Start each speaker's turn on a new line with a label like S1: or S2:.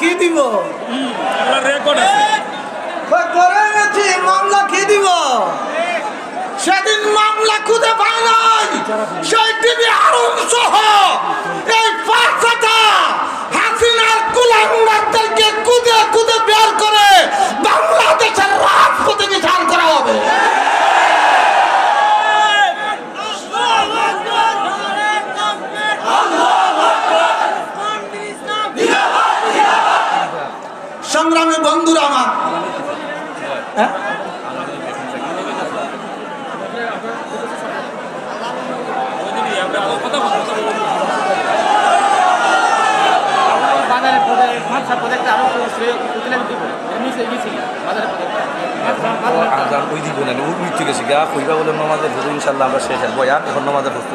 S1: দিব?
S2: রেকর্ড আছে।
S1: কই করে গেছি মামলা কি দিব? সেদিন মামলা খুঁজে পাই নাই।
S3: ওই দিব না ওই উঠতে গেছি গা কইবা বলে নমাজের হুজুর ইনশাল্লাহ আমরা শেষ বয়ান এখন নমাজের প্রস্তুতি।